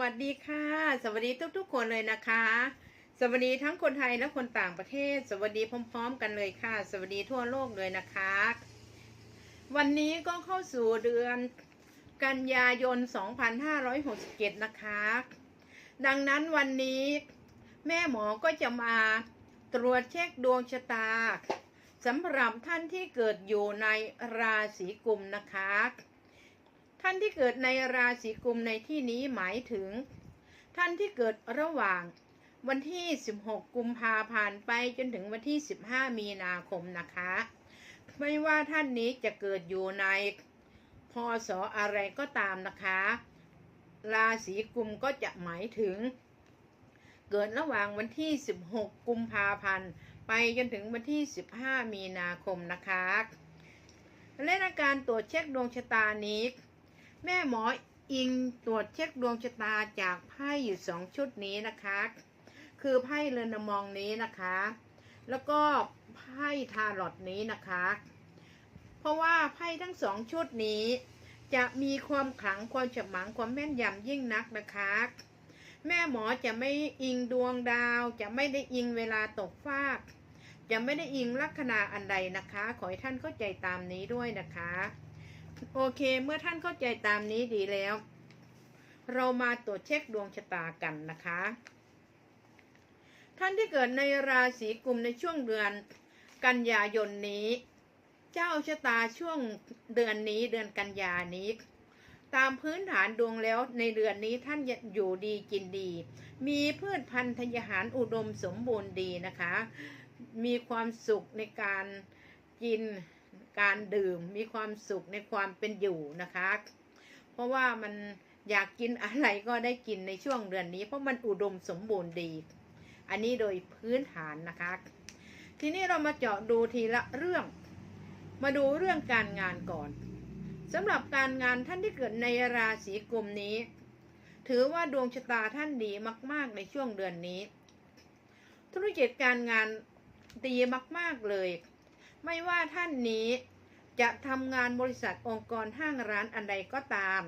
วัสดีค่ะ สวัสดีทุกๆ คนเลยนะคะ สวัสดีทั้งคนไทยและคนต่างประเทศ สวัสดีพร้อม ๆ กันเลยค่ะ สวัสดีทั่วโลกเลยนะคะ วันนี้ก็เข้าสู่เดือนกันยายน 2567 นะคะ ดังนั้นวันนี้แม่หมอก็จะมาตรวจเช็คดวงชะตาสำหรับท่านที่เกิดอยู่ในราศีกุมนะคะ ท่านที่เกิดในราศีกุมในที่นี้หมายถึง ท่านที่เกิดระหว่างวันที่ 16 กุมภาพันธ์ไปจนถึงวันที่ 15 มีนาคมนะคะ ไม่ว่าท่านนี้จะเกิดอยู่ในพศอะไรก็ตามนะคะ ราศีกุมก็จะหมายถึง เกิดระหว่างวันที่ 16 กุมภาพันธ์ไปจนถึงวันที่ 15 มีนาคมนะคะ และในการตรวจเช็คดวงชะตานี้ แม่หมออิงตรวจเช็คดวงชะตาจากไพ่อยู่สองชุดนี้นะคะ คือไพ่เรือนมองนี้นะคะ แล้วก็ไพ่ทารอตนี้นะคะ เพราะว่าไพ่ทั้งสองชุดนี้ จะมีความขลังความฉมังความแม่นยำยิ่งนักนะคะ แม่หมอจะไม่อิงดวงดาว จะไม่ได้อิงเวลาตกฟากจะไม่ได้อิงลัคนาอันใดนะคะ ขอให้ท่านเข้าใจตามนี้ด้วยนะคะ โอเค เมื่อท่านเข้าใจตามนี้ดีแล้ว เรามาตรวจเช็คดวงชะตากันนะคะ ท่านที่เกิดในราศีกุมในช่วงเดือนกันยายนนี้ เจ้าชะตาช่วงเดือนนี้เดือนกันยานี้ตามพื้นฐานดวงแล้วในเดือนนี้ท่านอยู่ดีกินดี มีพืชพันธุ์ธัญญาหารอุดมสมบูรณ์ดีนะคะ มีความสุขในการกิน การดื่มมีความสุขในความเป็นอยู่นะคะ เพราะว่ามันอยากกินอะไรก็ได้กินในช่วงเดือนนี้ เพราะมันอุดมสมบูรณ์ดี อันนี้โดยพื้นฐานนะคะ ทีนี้เรามาเจาะดูทีละเรื่อง มาดูเรื่องการงานก่อนสำหรับการงานท่านที่เกิดในราศีกุมนี้ ถือว่าดวงชะตาท่านดีมาก ๆ ในช่วงเดือนนี้ ธุรกิจการงานดีมาก ๆ เลย ไม่ว่าท่านนี้ จะทำงานบริษัทองค์กรห้างร้านอันใดก็ตาม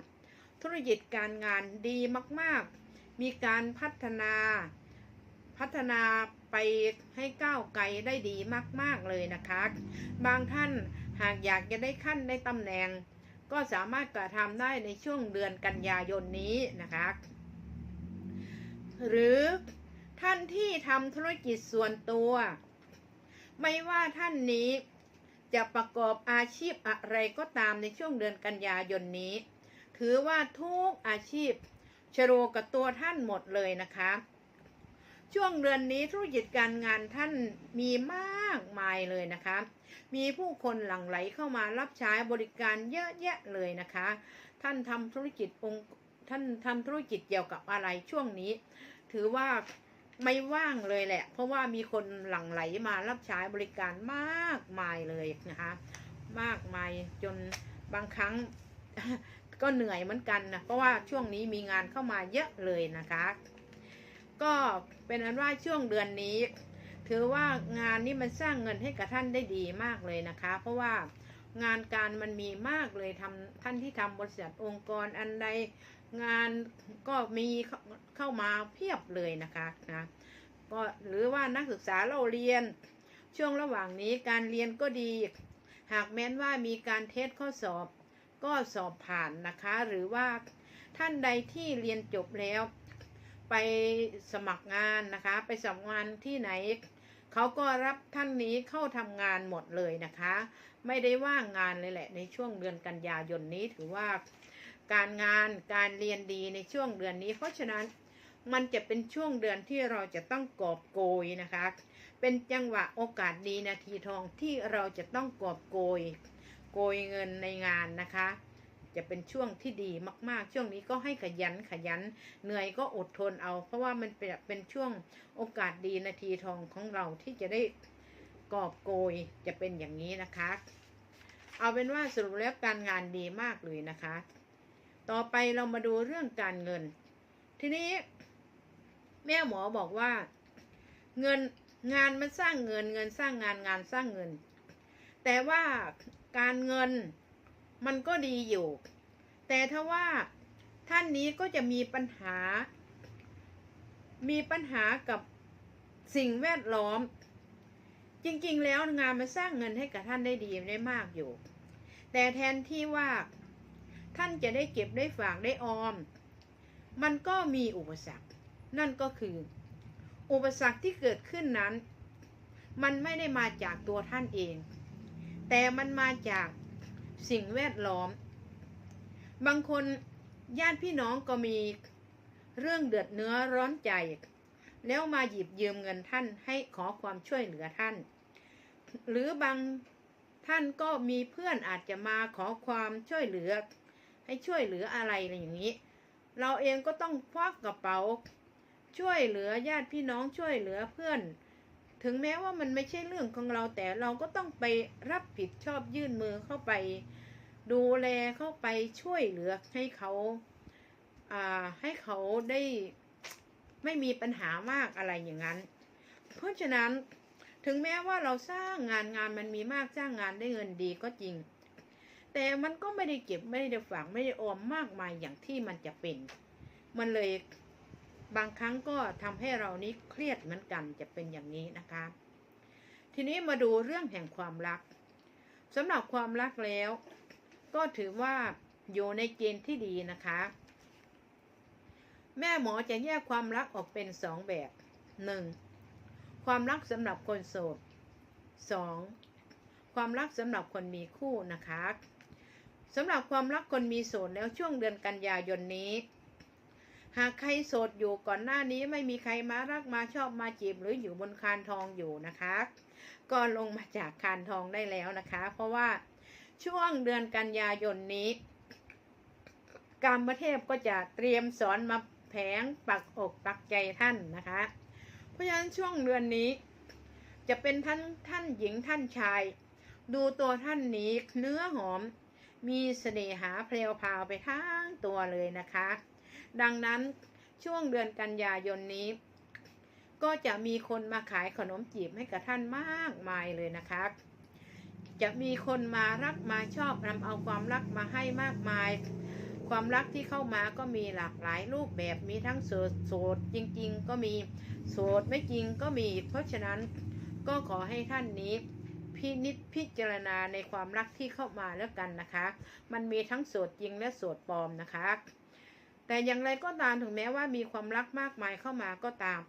ธุรกิจการงานดีมาก ๆ มีการพัฒนา พัฒนาไปให้ก้าวไกลได้ดีมาก ๆ เลยนะคะ บางท่านหากอยากจะได้ขั้นได้ตำแหน่ง ก็สามารถกระทำได้ในช่วงเดือนกันยายนนี้นะคะ หรือท่านที่ทำธุรกิจส่วนตัว ไม่ว่าท่านนี้ จะประกอบอาชีพอะไรก็ตามในช่วงเดือนกันยายนนี้ ถือว่าทุกอาชีพชโรกับตัวท่านหมดเลยนะคะ ช่วงเดือนนี้ธุรกิจการงานท่านมีมากมายเลยนะคะ มีผู้คนหลั่งไหลเข้ามารับใช้บริการเยอะแยะเลยนะคะ ท่านทำธุรกิจองค์ท่านทำธุรกิจเกี่ยวกับอะไรช่วงนี้ ถือว่า ไม่ว่างเลยแหละ เพราะว่ามีคนหลั่งไหลมารับใช้บริการมากมายเลยนะคะ มากมายจนบางครั้งก็เหนื่อยเหมือนกันนะเพราะว่าช่วงนี้มีงานเข้ามาเยอะเลยนะคะ ก็เป็นอันว่าช่วงเดือนนี้ ถือว่างานนี้มันสร้างเงินให้กับท่านได้ดีมากเลยนะคะ เพราะว่า งานการมันมีมากเลยทำท่านที่ทำบริษัทองค์กรอันใดงานก็มีเข้ามาเพียบเลยนะคะนะก็หรือว่านักศึกษาเราเรียน ช่วงระหว่างนี้การเรียนก็ดี หากแม้นว่ามีการเทสข้อสอบ ก็สอบผ่านนะคะ หรือว่าท่านใดที่เรียนจบแล้ว ไปสมัครงานนะคะ ไปสมัครงานที่ไหนเขาก็รับท่านนี้เข้าทำงานหมดเลยนะคะ ไม่ได้ว่างงานเลยแหละ ในช่วงเดือนกันยายนนี้ถือว่า การงานการเรียนดีในช่วงเดือนนี้ เพราะฉะนั้นมันจะเป็นช่วงเดือนที่เราจะต้องกอบโกยนะคะ เป็นจังหวะโอกาสดีนาทีทองที่เราจะต้องกอบโกย โกยเงินในงานนะคะ จะเป็นช่วงที่ดีมากๆ ช่วงนี้ก็ให้ขยันขยัน เหนื่อยก็อดทนเอา เพราะว่ามันเป็นเป็นช่วงโอกาสดีนาทีทองของเราที่จะได้กอบโกยจะเป็นอย่างนี้นะคะ เอาเป็นว่าสรุปแล้วการงานดีมากเลยนะคะ ต่อไปเรามาดูเรื่องการเงิน ทีนี้แม่หมอบอกว่า เงินงานมันสร้างเงินเงินสร้างงานงานสร้างเงิน แต่ว่าการเงินมันก็ดีอยู่ แต่ถ้าว่าท่านนี้ก็จะมีปัญหา มีปัญหากับสิ่งแวดล้อม จริงๆ แล้วงานมันสร้างเงินให้กับท่านได้ดีได้มากอยู่ แต่แทนที่ว่าท่านจะได้เก็บได้ฝากได้ออม มันก็มีอุปสรรค นั่นก็คือ อุปสรรคที่เกิดขึ้นนั้น มันไม่ได้มาจากตัวท่านเอง แต่มันมาจากสิ่งแวดล้อม บางคนญาติพี่น้องก็มีเรื่องเดือดเนื้อร้อนใจ แล้วมาหยิบยืมเงินท่านให้ขอความช่วยเหลือท่าน หรือบางท่านก็มีเพื่อนอาจจะมาขอความช่วยเหลือ ให้ช่วยเหลืออะไรอะไรอย่างนี้ เราเองก็ต้องควักกระเป๋า ช่วยเหลือญาติพี่น้องช่วยเหลือเพื่อน ถึงแม้ว่ามันไม่ใช่เรื่องของเราแต่เราก็ต้องไปรับผิดชอบยื่นมือเข้าไป ดูแลเข้าไปช่วยเหลือให้เขาอ่าให้เขาได้ ไม่มีปัญหามากอะไรอย่างนั้น เพราะฉะนั้นถึงแม้ว่าเราสร้างงานงานมันมีมากสร้างงานได้เงินดีก็จริง แต่มันก็ไม่ได้เก็บไม่ได้ฝากไม่ได้ออมมากมายอย่างที่มันจะเป็น มันเลยบางครั้งก็ทำให้เรานี้เครียดเหมือนกันจะเป็นอย่างนี้นะคะ ทีนี้มาดูเรื่องแห่งความรักสำหรับความรักแล้ว ก็ถือว่าอยู่ในเกณฑ์ที่ดีนะคะ แม่หมอจะแยกความรักออกเป็นสองแบบหนึ่งความรักสำหรับคนโสดสองความรักสำหรับคนมีคู่นะคะสำหรับความรักคนมีโสดแล้วช่วงเดือนกันยายนนี้ หากใครโสดอยู่ก่อนหน้านี้ไม่มีใครมารักมาชอบมาจีบหรืออยู่บนคานทองอยู่นะคะ ก็ลงมาจากคานทองได้แล้วนะคะ เพราะว่าช่วงเดือนกันยายนนี้กรรมเทพก็จะเตรียมสอนมา แผงปักอกปักใจท่านนะคะ เพราะฉะนั้นช่วงเดือนนี้ จะเป็นท่านท่านหญิงท่านชาย ดูตัวท่านนี้เนื้อหอม มีเสน่หาเพลวพราวไปทั้งตัวเลยนะคะ ดังนั้นช่วงเดือนกันยายนนี้ ก็จะมีคนมาขายขนมจีบให้กับท่านมากมายเลยนะคะจะมีคนมารักมาชอบนำเอาความรักมาให้มากมาย ความรักที่เข้ามาก็มีหลากหลายรูปแบบมีทั้งโสดโสดจริง ๆ ก็มีโสดไม่จริงก็มี เพราะฉะนั้นก็ขอให้ท่านนี้พินิจพิจารณาในความรักที่เข้ามาแล้วกันนะคะ มันมีทั้งโสดจริงและโสดปลอมนะคะ แต่อย่างไรก็ตามถึงแม้ว่ามีความรักมากมายเข้ามาก็ตาม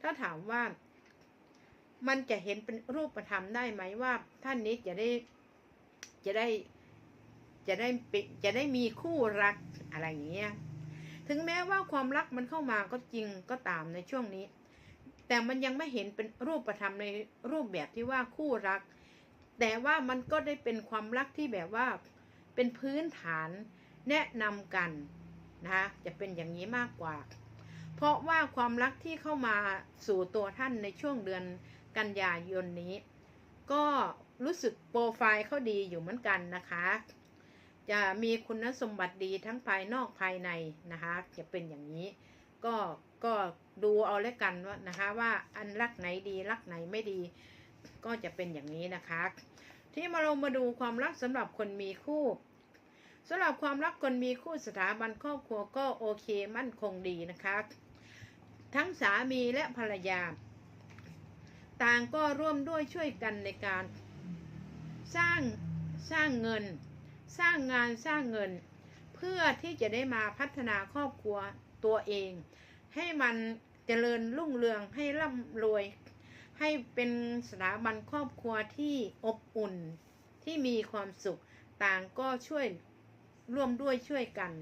ถ้าถามว่า มันจะเห็นเป็นรูปธรรมได้ไหมว่า ท่านนี้จะได้จะได้ จะได้จะได้มีคู่รักอะไรอย่างเงี้ยถึงแม้ว่าความรักมันเข้ามาก็จริงก็ตามในช่วงนี้ แต่มันยังไม่เห็นเป็นรูปธรรมในรูปแบบที่ว่าคู่รัก แต่ว่ามันก็ได้เป็นความรักที่แบบว่าเป็นพื้นฐานแนะนำกันนะคะจะเป็นอย่างนี้มากกว่า เพราะว่าความรักที่เข้ามาสู่ตัวท่านในช่วงเดือนกันยายนนี้ ก็รู้สึกโปรไฟล์เขาดีอยู่เหมือนกันนะคะ จะมีคุณสมบัติดีทั้งภายนอกภายในนะคะจะเป็นอย่างนี้ ก็ก็ดูเอาแล้วกันว่านะคะว่าอันรักไหนดีรักไหนไม่ดี ก็จะเป็นอย่างนี้นะคะ ที่มาเรามาดูความรักสำหรับคนมีคู่สำหรับความรักคนมีคู่สถาบันครอบครัวก็โอเคมั่นคงดีนะคะ ทั้งสามีและภรรยา ต่างก็ร่วมด้วยช่วยกันในการ สร้างสร้างเงิน สร้างงานสร้างเงิน เพื่อที่จะได้มาพัฒนาครอบครัวตัวเอง ให้มันเจริญรุ่งเรืองให้ร่ำรวย ให้เป็นสถาบันครอบครัวที่อบอุ่นที่มีความสุขต่างก็ช่วยร่วมด้วยช่วยกัน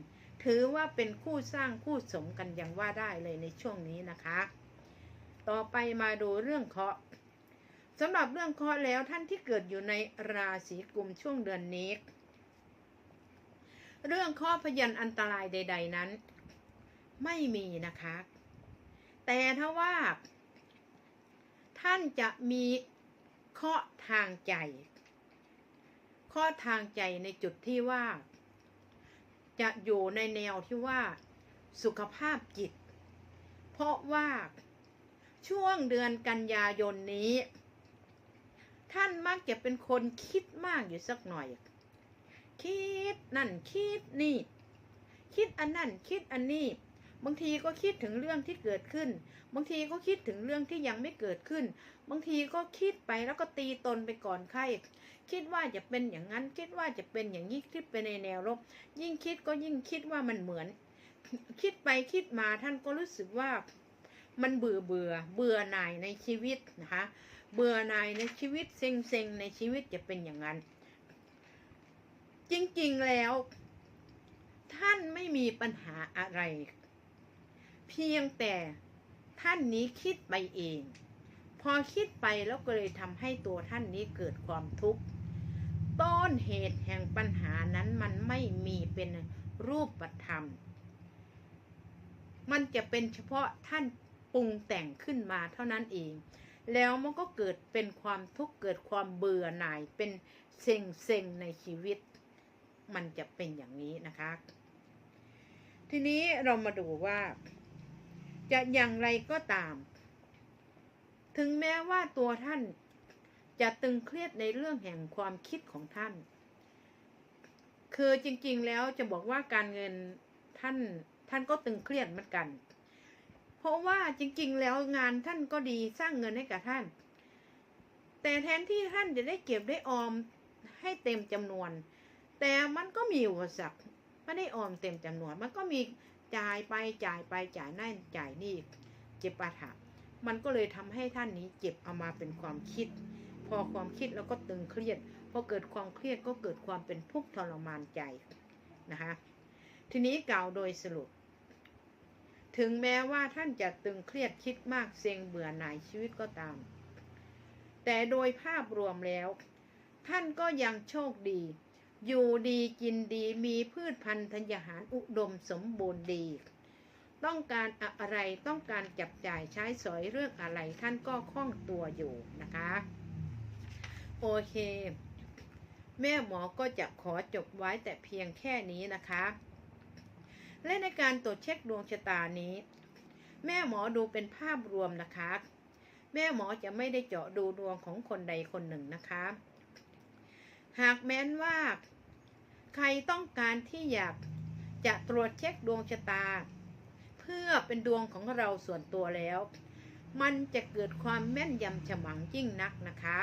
ถือว่าเป็นคู่สร้างคู่สมกันอย่างว่าได้เลยในช่วงนี้นะคะ ต่อไปมาดูเรื่องเคาะสำหรับเรื่องเคาะแล้วท่านที่เกิดอยู่ในราศีกุมช่วงเดือนนี้ เรื่องเคราะห์พยันอันตรายใด ๆนั้น ไม่มีนะคะ แต่ถ้าว่า ท่านจะมีเคราะห์ทางใจ ข้อทางใจในจุดที่ว่า จะอยู่ในแนวที่ว่า สุขภาพจิต เพราะว่าช่วงเดือนกันยายนนี้ ท่านมักจะเป็นคนคิดมากอยู่สักหน่อย คิดนั่นคิดนี่ คิดอันนั่นคิดอันนี้ บางทีก็คิดถึงเรื่องที่เกิดขึ้น บางทีก็คิดถึงเรื่องที่ยังไม่เกิดขึ้น บางทีก็คิดไปแล้วก็ตีตนไปก่อนใครคิดว่าจะเป็นอย่างนั้น คิดว่าจะเป็นอย่างนี้คิดไปในแนวลบ ยิ่งคิดก็ยิ่งคิดว่ามันเหมือน คิดไปคิดมาท่านก็รู้สึกว่ามันเบื่อเบื่อเบื่อหน่ายในชีวิตนะคะ เบื่อหน่ายในชีวิตเซ็งเซ็งในชีวิตจะเป็นอย่างนั้น จริงๆแล้ว ท่านไม่มีปัญหาอะไร เพียงแต่ท่านนี้คิดไปเอง พอคิดไปแล้วก็เลยทำให้ตัวท่านนี้เกิดความทุกข์ต้นเหตุแห่งปัญหานั้นมันไม่มีเป็นรูปธรรม มันจะเป็นเฉพาะท่านปรุงแต่งขึ้นมาเท่านั้นเอง แล้วมันก็เกิดเป็นความทุกข์เกิดความเบื่อหน่ายเป็นเซ็งเซ็งในชีวิต มันจะเป็นอย่างนี้นะคะ ทีนี้เรามาดูว่า จะอย่างไรก็ตาม ถึงแม้ว่าตัวท่านจะตึงเครียดในเรื่องแห่งความคิดของท่าน คือจริงๆแล้วจะบอกว่าการเงินท่านท่านก็ตึงเครียดเหมือนกัน เพราะว่าจริงๆแล้วงานท่านก็ดีสร้างเงินให้กับท่าน แต่แทนที่ท่านจะได้เก็บได้ออมให้เต็มจำนวน แต่มันก็มีอุปสรรคไม่ได้ออมเต็มจำนวน มันก็มีจ่ายไปจ่ายไปจ่ายนั่นจ่ายนี่เจ็บปะถะมันก็เลยทำให้ท่านนี้เจ็บเอามาเป็นความคิด พอความคิดแล้วก็ตึงเครียดพอเกิดความเครียดก็เกิดความเป็นทุกข์ทรมานใจนะคะทีนี้กล่าวโดยสรุป ถึงแม้ว่าท่านจะตึงเครียดคิดมากเซ็งเบื่อหน่ายชีวิตก็ตาม แต่โดยภาพรวมแล้ว ท่านก็ยังโชคดี อยู่ดีกินดีมีพืชพันธุ์ธัญญาหารอุดมสมบูรณ์ดี ต้องการอะไรต้องการจับจ่ายใช้สอยเรื่องอะไรท่านก็คล่องตัวอยู่นะคะ โอเค แม่หมอก็จะขอจบไว้แต่เพียงแค่นี้นะคะ และในการตรวจเช็คดวงชะตานี้ แม่หมอดูเป็นภาพรวมนะคะ แม่หมอจะไม่ได้เจาะดูดวงของคนใดคนหนึ่งนะคะหากแม้นว่า ใครต้องการที่อยากจะตรวจเช็คดวงชะตา เพื่อเป็นดวงของเราส่วนตัวแล้ว มันจะเกิดความแม่นยำฉมังยิ่งนักนะคะ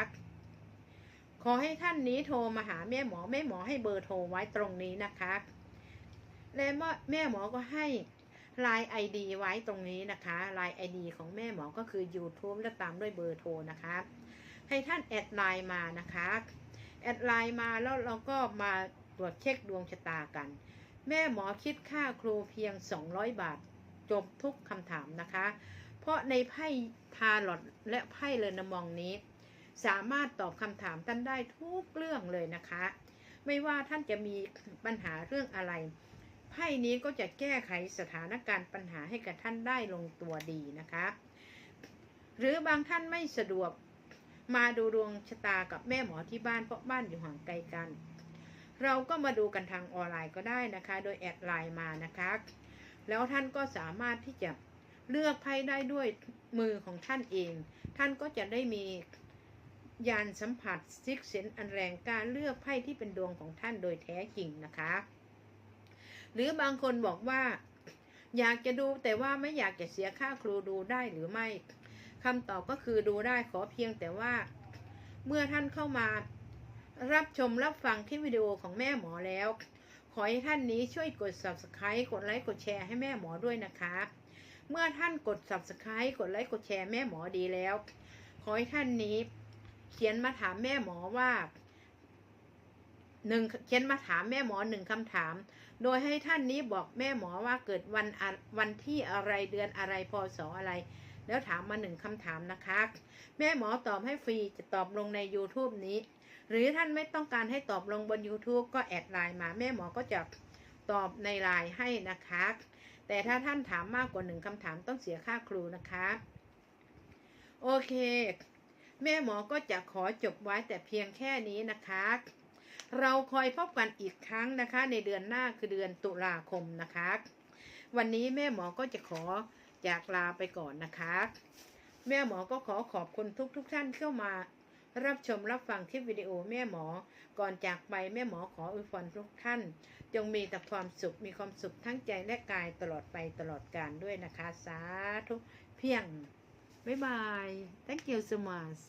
ขอให้ท่านนี้โทรมาหาแม่หมอแม่หมอให้เบอร์โทรไว้ตรงนี้นะคะ และแม่หมอก็ให้ไลน์ไอดีไว้ตรงนี้นะคะไลน์ไอดีของแม่หมอก็คือ YouTube และตามด้วยเบอร์โทรนะคะ ให้ท่านแอดไลน์มานะคะ แอดไลน์มาแล้วเราก็มา รวจเช็คดวงชะตากัน แม่หมอคิดค่าครูเพียง 200 บาท จบทุกคำถามนะคะ เพราะในไพ่ทาหลอดและไพ่เลนมองนี้ สามารถตอบคำถามท่านได้ทุกเรื่องเลยนะคะ ไม่ว่าท่านจะมีปัญหาเรื่องอะไรไพ่นี้ก็จะแก้ไขสถานการณ์ปัญหาให้กับท่านได้ลงตัวดีนะคะ หรือบางท่านไม่สะดวกมาดูดวงชะตากับแม่หมอที่บ้านเพราะบ้านอยู่ห่างไกลกัน เราก็มาดูกันทางออนไลน์ก็ได้นะคะ โดยแอดไลน์มานะคะ แล้วท่านก็สามารถที่จะเลือกไพ่ได้ด้วยมือของท่านเอง ท่านก็จะได้มียานสัมผัสซิกเซนอันแรงกล้ารเลือกไพ่ที่เป็นดวงของท่านโดยแท้จริงนะคะ หรือบางคนบอกว่าอยากจะดูแต่ว่าไม่อยากจะเสียค่าครูดูได้หรือไม่คำตอบก็คือดูได้ขอเพียงแต่ว่า เมื่อท่านเข้ามา รับชมรับฟังที่วิดีโอของแม่หมอแล้ว ขอให้ท่านนี้ช่วยกด subscribe กดไลค์กดแชร์ให้แม่หมอด้วยนะคะ เมื่อท่านกด subscribe กดไลค์กดแชร์แม่หมอดีแล้ว ขอให้ท่านนี้ เขียนมาถามแม่หมอว่าหนึ่งเขียนมาถามแม่หมอหนึ่งคำถาม โดยให้ท่านนี้บอกแม่หมอว่าเกิดวันวันที่อะไรเดือนอะไรพศอะไร แล้วถามมาหนึ่งคำถามนะคะ แม่หมอตอบให้ฟรีจะตอบลงใน YouTube นี้ หรือท่านไม่ต้องการให้ตอบลงบน YouTube ก็แอดไลน์มาแม่หมอก็จะตอบในไลน์ให้นะคะ แต่ถ้าท่านถามมากกว่าหนึ่งคำถามต้องเสียค่าครูนะคะ โอเค แม่หมอก็จะขอจบไว้แต่เพียงแค่นี้นะคะเราคอยพบกันอีกครั้งนะคะ ในเดือนหน้าคือเดือนตุลาคมนะคะ วันนี้แม่หมอก็จะขอ จากลาไปก่อนนะคะ แม่หมอก็ขอขอบคุณทุกทุกท่านเข้ามารับชมรับฟังคลิปวิดีโอแม่หมอ ก่อนจากไปแม่หมอขออวยพรทุกท่าน จงมีแต่ความสุขมีความสุขทั้งใจและกายตลอดไปตลอดกาลด้วยนะคะ สาธุเพียง บ๊ายบาย thank you so much